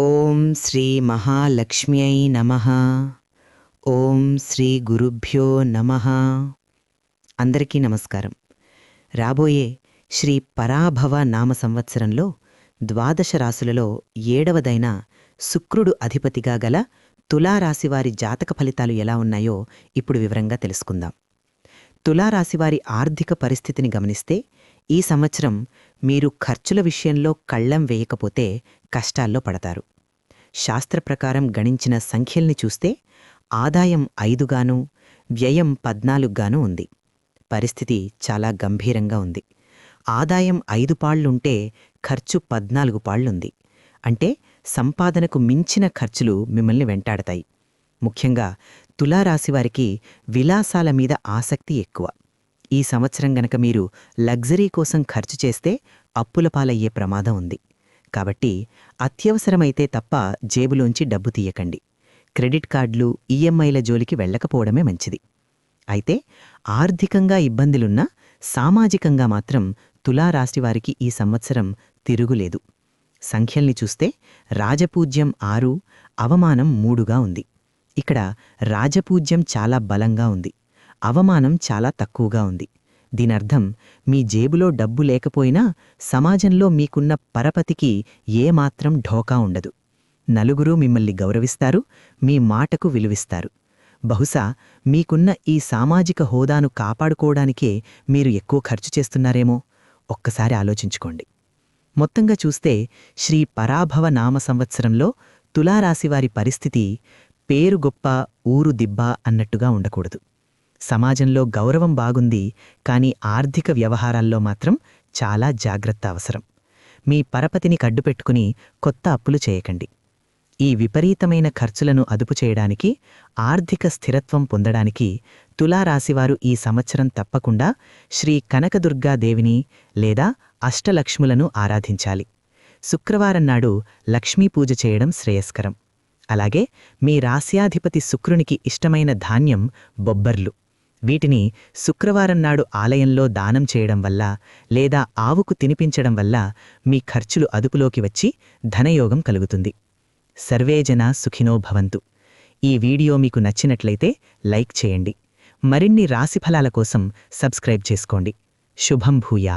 ఓం శ్రీ మహాలక్ష్మ్యై నమ. ఓం శ్రీ గురుభ్యో నమ. అందరికీ నమస్కారం. రాబోయే శ్రీ పరాభవ నామ సంవత్సరంలో ద్వాదశ రాసులలో ఏడవదైన శుక్రుడు అధిపతిగా గల తులారాశివారి జాతక ఫలితాలు ఎలా ఉన్నాయో ఇప్పుడు వివరంగా తెలుసుకుందాం. తులారాశివారి ఆర్థిక పరిస్థితిని గమనిస్తే ఈ సంవత్సరం మీరు ఖర్చుల విషయంలో కళ్ళం వేయకపోతే కష్టాల్లో పడతారు. శాస్త్ర ప్రకారం గణించిన సంఖ్యల్ని చూస్తే ఆదాయం ఐదుగాను వ్యయం పద్నాలుగుగాను ఉంది. పరిస్థితి చాలా గంభీరంగా ఉంది. ఆదాయం ఐదు పాళ్ళుంటే ఖర్చు పద్నాలుగు పాళ్ళుంది అంటే సంపాదనకు మించిన ఖర్చులు మిమ్మల్ని వెంటాడతాయి. ముఖ్యంగా తులారాశివారికి విలాసాల మీద ఆసక్తి ఎక్కువ. ఈ సంవత్సరం గనక మీరు లగ్జరీ కోసం ఖర్చు చేస్తే అప్పుల పాలయ్యే ప్రమాదం ఉంది. కాబట్టి అత్యవసరమైతే తప్ప జేబులోంచి డబ్బు తీయకండి. క్రెడిట్ కార్డులు ఈఎంఐల జోలికి వెళ్ళకపోవడమే మంచిది. అయితే ఆర్థికంగా ఇబ్బందులున్నా సామాజికంగా మాత్రం తులారాశివారికి ఈ సంవత్సరం తిరుగులేదు. సంఖ్యల్ని చూస్తే రాజపూజ్యం ఆరు అవమానం మూడుగా ఉంది. ఇక్కడ రాజపూజ్యం చాలా బలంగా ఉంది. అవమానం చాలా తక్కువగా ఉంది. దీనర్థం మీ జేబులో డబ్బు లేకపోయినా సమాజంలో మీకున్న పరపతికి ఏమాత్రం ఢోకా ఉండదు. నలుగురు మిమ్మల్ని గౌరవిస్తారు మీ మాటకు విలువిస్తారు. బహుశా మీకున్న ఈ సామాజిక హోదాను కాపాడుకోవడానికే మీరు ఎక్కువ ఖర్చు చేస్తున్నారేమో? ఒక్కసారి ఆలోచించుకోండి. మొత్తంగా చూస్తే శ్రీ పరాభవ నామ సంవత్సరంలో తులారాశివారి పరిస్థితి పేరు గొప్ప ఊరు దిబ్బ అన్నట్టుగా ఉండకూడదు. సమాజంలో గౌరవం బాగుంది కానీ ఆర్థిక వ్యవహారాల్లో మాత్రం చాలా జాగ్రత్త అవసరం. మీ పరపతిని కడ్డుపెట్టుకుని కొత్త అప్పులు చేయకండి. ఈ విపరీతమైన ఖర్చులను అదుపు చేయడానికి ఆర్థిక స్థిరత్వం పొందడానికి తులారాశివారు ఈ సంవత్సరం తప్పకుండా శ్రీ కనకదుర్గాదేవిని లేదా అష్టలక్ష్ములను ఆరాధించాలి. శుక్రవారం నాడు లక్ష్మీ పూజ చేయడం శ్రేయస్కరం. అలాగే మీ రాస్యాధిపతి శుక్రునికి ఇష్టమైన ధాన్యం బొబ్బర్లు. వీటిని శుక్రవారం నాడు ఆలయంలో దానం చేయడం వల్ల లేదా ఆవుకు తినిపించడం వల్ల మీ ఖర్చులు అదుపులోకి వచ్చి ధనయోగం కలుగుతుంది. సర్వేజన సుఖినో భవంతు. ఈ వీడియో మీకు నచ్చినట్లయితే లైక్ చేయండి. మరిన్ని రాశిఫలాల కోసం సబ్స్క్రైబ్ చేసుకోండి. శుభం భూయాత్.